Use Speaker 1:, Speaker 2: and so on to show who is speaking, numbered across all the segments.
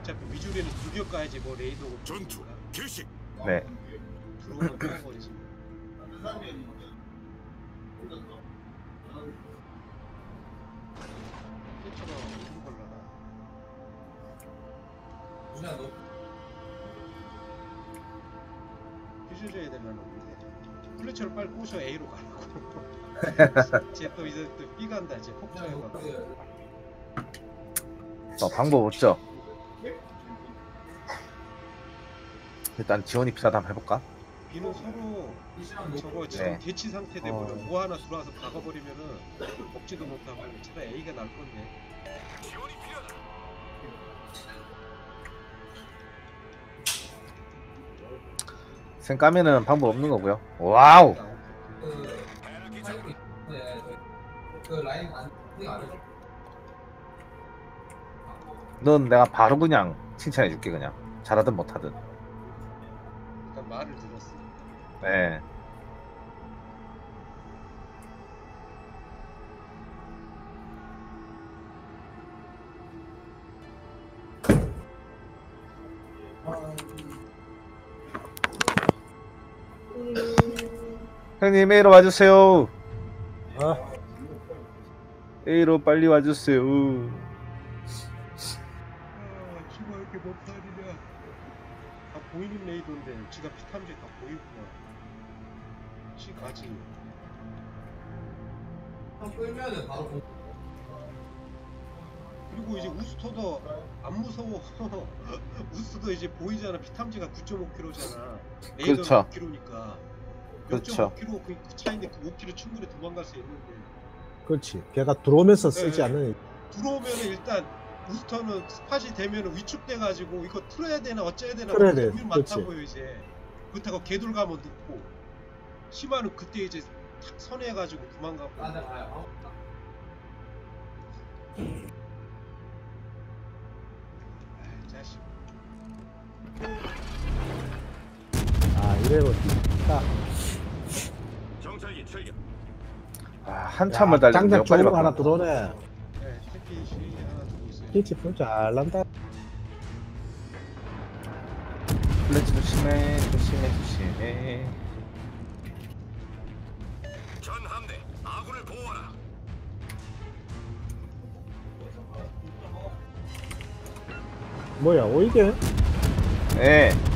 Speaker 1: 어차피 위주리는 두겹 가야지 뭐 레이더
Speaker 2: 전투 개시.
Speaker 3: 네.
Speaker 1: 들어오면 끊어버리지. 캐쳐가 어디로 갈라나? 휴즈해야 되려나 본데. 플래처를 빨리 꼬셔 A로 가라고. 쟤또 이제 또 B 간다 이제 폭주해가.
Speaker 3: 어, 방법 없죠? 일단 지원이 필요하다 한번 해볼까?
Speaker 1: B는 서로 저거 지금
Speaker 3: 네.
Speaker 1: 대치 상태 되면
Speaker 3: 어.
Speaker 1: 뭐 하나 들어와서 박아버리면은 먹지도 못하고 차라리 A가 날 건데.
Speaker 2: 지원이 필요하다.
Speaker 3: 생 까면은 방법 없는 거고요. 와우!
Speaker 1: 아, 오케이, 오케이.
Speaker 3: 넌 내가 바로 그냥 칭찬해줄게 그냥. 잘하든 못하든.
Speaker 1: 일단 말을 들었어.
Speaker 3: 네. 형님 A로 와주세요.
Speaker 4: 어?
Speaker 3: A로 빨리 와주세요.
Speaker 1: 이렇게 못하느냐. 다 보이는 레이더인데 지가 피탐지 다 보이구나. 지 가지. 그리고 이제 우스터도 안 무서워. 우스터도 이제 보이잖아. 피탐지가 9.5km잖아.
Speaker 3: 그렇죠.
Speaker 1: 5km니까.
Speaker 3: 그렇죠.
Speaker 1: 0.5km 그, 그 차인데 그 5km 충분히 도망갈 수 있는데
Speaker 4: 그렇지. 걔가 들어오면서 쓰지
Speaker 1: 네.
Speaker 4: 않는
Speaker 1: 들어오면은 일단 우스터는 스팟이 되면 위축돼 가지고 이거 틀어야 되나 어째야 되나
Speaker 4: 틀어야 돼.
Speaker 1: 고민. 많다고요 이제 그렇다고 개돌 가면 늦고 심하는 그때 이제 탁 선해 가지고 도망가고 아이 자식
Speaker 4: 아 이래로 딱
Speaker 2: 정찰기 출격.
Speaker 3: 아, 한참을 빨리
Speaker 4: 좋은 거 하나. 들어오네.
Speaker 1: 하나 두고 있어요
Speaker 4: 피치 풀잘 난다.
Speaker 3: 플래치 조심해, 조심해, 조심해.
Speaker 2: 전 함대 아군을 보호하라.
Speaker 4: 뭐야 오이게?
Speaker 3: 네.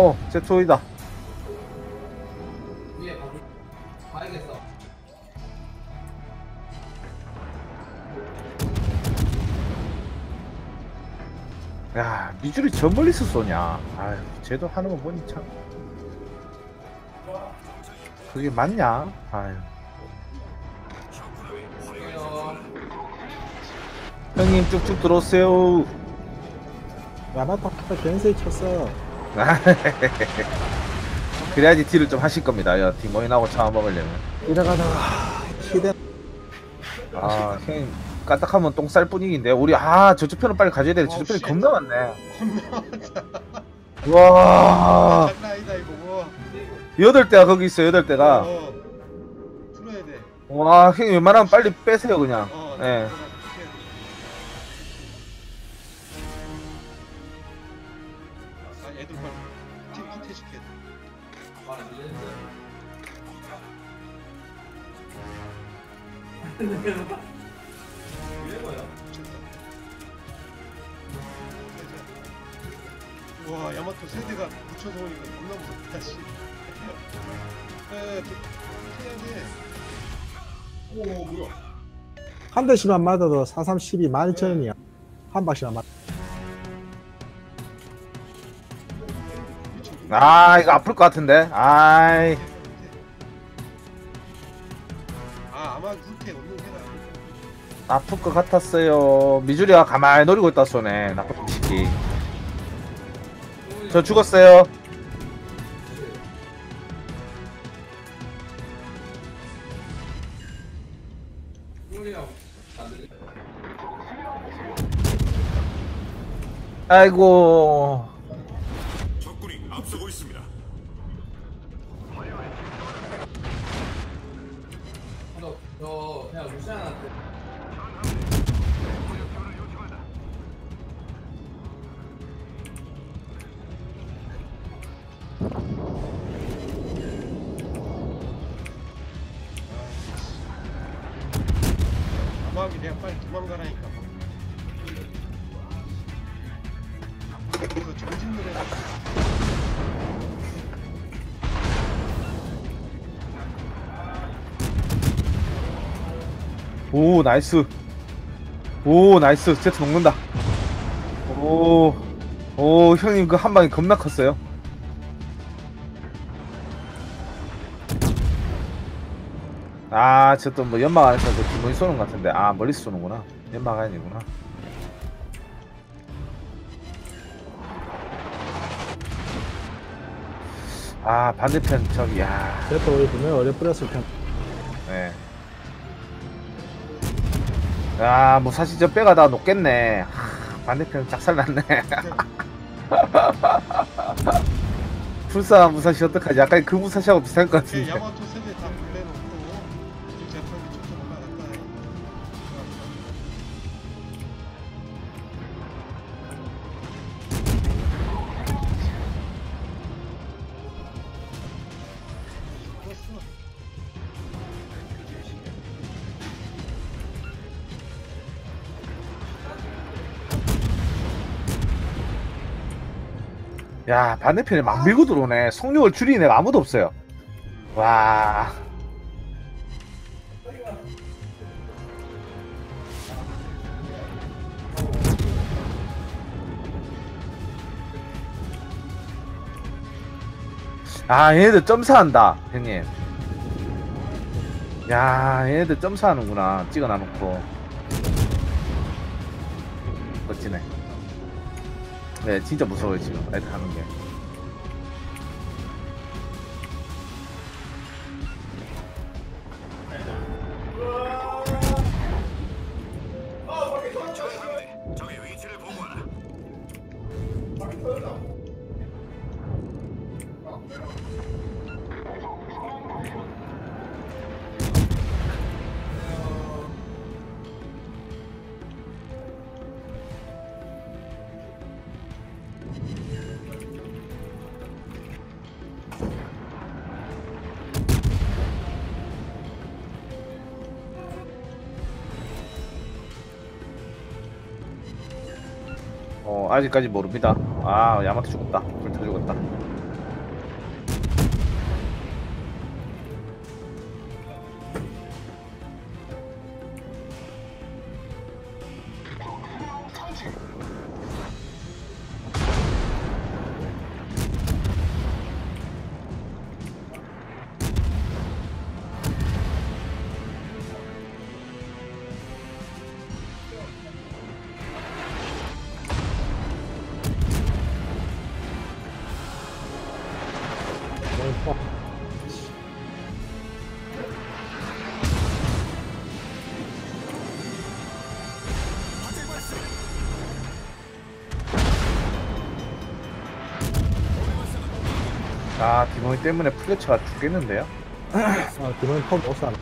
Speaker 3: 어, 제초이다. 야, 미주리 저 멀리서 쏘냐. 아유, 쟤도 하는 거 보니 참. 그게 맞냐? 아유. 형님 쭉쭉 들어오세요.
Speaker 4: 야마타 괜히 쳤어.
Speaker 3: 그래야지 딜을 좀 하실 겁니다. 야, 디모인하고 차와 먹으려면.
Speaker 4: 이래가다가 시대
Speaker 3: 아, 형님 까딱하면 똥 쌀 뿐이긴데 우리 아 저쪽 편은 빨리 가져야 돼. 저쪽 편이
Speaker 1: 쉣.
Speaker 3: 겁나 많네. 와,
Speaker 1: 장난 아니다 이거 뭐
Speaker 3: 여덟 대가 거기 있어. 여덟 대가.
Speaker 1: 어, 풀어야 돼
Speaker 3: 와, 형님 웬만하면 빨리 빼세요 그냥.
Speaker 1: 어,
Speaker 3: 예.
Speaker 1: 그거 와, 야마토 세대가 묻혀서 오니까 겁나 무섭다, 씨. 해야 돼.
Speaker 4: 한 대씩만 맞아도 4312 12,000원이야. 한 발씩만 맞.
Speaker 3: 아 이거 아플 것 같은데 아이
Speaker 1: 아.
Speaker 3: 아플 것 같았어요 미주리가 가만히 노리고 있다 쏘네 나쁜 새끼 저 죽었어요 아이고
Speaker 2: 적군이 앞서고 있습니다.
Speaker 5: 저 그냥 루시안
Speaker 1: 아마 그냥 빨리 도망가라니까. 뭐. 그 정신 노래.
Speaker 3: 오 나이스 오 나이스 제트 녹는다 오, 오 형님 그 한 방이 겁나 컸어요 아 저 또 뭐 연막 안에서 그 기분이 쏘는 것 같은데 아 멀리서 쏘는구나 연막 아니구나 아 반대편 저기 야
Speaker 4: 그래도 우리 분명히 어려 뿌렸을 텐데.
Speaker 3: 네. 야, 뭐 사실 저 빼가 다 녹겠네. 하, 반대편 작살났네. 불쌍한 무사시 어떡하지? 약간 그 무사시하고 비슷할
Speaker 1: 것그
Speaker 3: 같은데.
Speaker 1: 야,
Speaker 3: 반대편에 막 밀고 들어오네. 속력을 줄이는 애가 아무도 없어요. 와. 아, 얘네들 점사한다, 형님. 야, 얘네들 점사하는구나. 찍어놔놓고. 멋지네. 네, 진짜 무서워요, 지금. 애들 하는 게. 아직까지 모릅니다. 아, 야마토 죽었다. 불타 죽었다. 아, 디모이 때문에 플래처가 죽겠는데요?
Speaker 4: 아, 기본 퍼못 사.
Speaker 3: 네.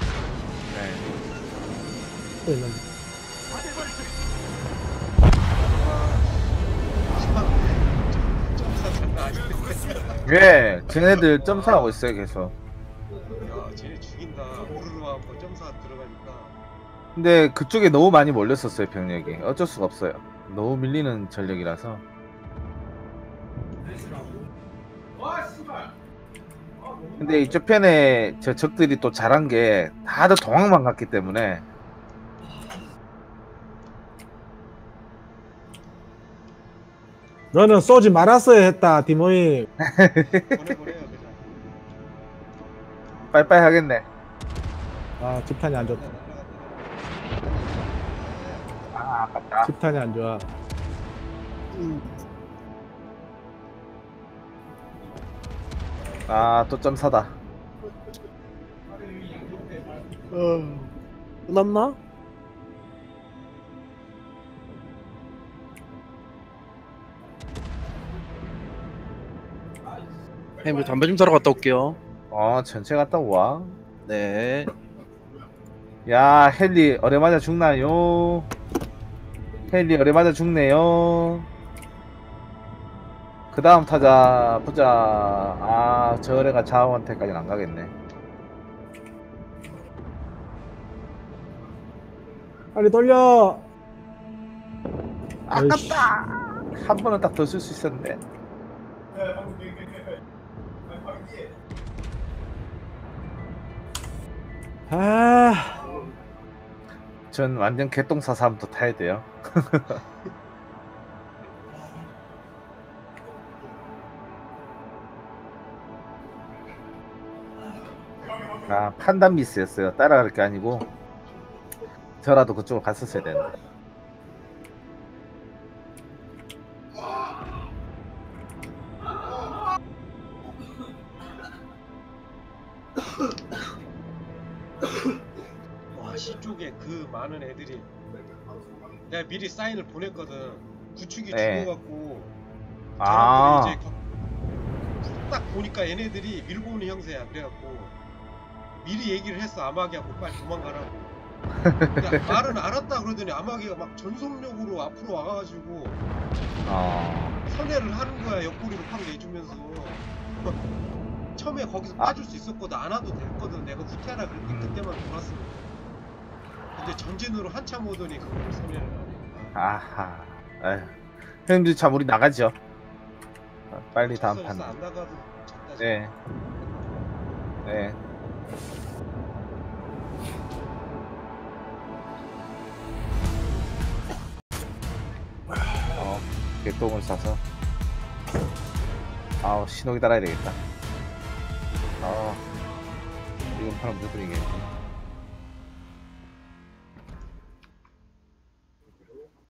Speaker 1: 장난 아닌데.
Speaker 3: 예, 쟤네들 점사하고 있어요, 계속.
Speaker 1: 야, 쟤네 죽인다. 오르르 하고 점사 들어가니까.
Speaker 3: 근데 그쪽에 너무 많이 몰렸었어요, 병력이. 어쩔 수가 없어요. 너무 밀리는 전력이라서. 근데 이쪽 편에 저 적들이 또 잘한 게 다들 동항만 갔기 때문에
Speaker 4: 너는 쏘지 말았어야 했다, 디모이.
Speaker 1: 그냥.
Speaker 3: 빠이빠이 하겠네.
Speaker 4: 아, 집탄이 안 좋다.
Speaker 3: 아, 아깝다.
Speaker 4: 집탄이 안 좋아.
Speaker 3: 아, 또 점사다.
Speaker 6: 끝났나? 햄이 담배 좀 사러 갔다 올게요.
Speaker 3: 어, 전체 갔다 와.
Speaker 6: 네.
Speaker 3: 야, 헨리 어레맞아 죽나요? 헨리 어레맞아 죽네요. 그 다음 타자 보자. 아, 저 어레가 자원한테까지는 안 가겠네.
Speaker 4: 빨리 돌려.
Speaker 3: 아깝다. 한 번은 딱 더 쓸 수 있었는데.
Speaker 4: 아,
Speaker 3: 전 완전 개똥 사사부터 타야 돼요. 아 판단 미스였어요. 따라갈 게 아니고 저라도 그쪽으로 갔었어야 되는데.
Speaker 1: 와 시 쪽에 그 많은 애들이 내가 미리 사인을 보냈거든 구축이
Speaker 3: 네.
Speaker 1: 죽어갖고
Speaker 3: 아,
Speaker 1: 저런들이 이제 겨- 딱 보니까 얘네들이 밀고 오는 형세야 그래갖고 미리 얘기를 했어 아마기하고 빨리 도망가라고 그러니까 말은 알았다 그러더니 아마기가 막 전속력으로 앞으로 와가지고
Speaker 3: 어,
Speaker 1: 선회를 하는 거야 옆구리로 팍 내주면서 처음에 거기서
Speaker 3: 아.
Speaker 1: 빠질 수 있었거든 안 와도 됐거든 내가 후퇴하라 그랬는데
Speaker 3: 음.
Speaker 1: 그때만 돌았으면 근데 전진으로 한참 오더니 그걸 선회를 하니까
Speaker 3: 아하. 에휴. 형님들 참 우리 나가죠. 어, 빨리 다음 판. 네. 네. 어, 개똥을 싸서. 아우, 신호기 달아야 되겠다. 아, 이건 바로 무조건 이기겠네.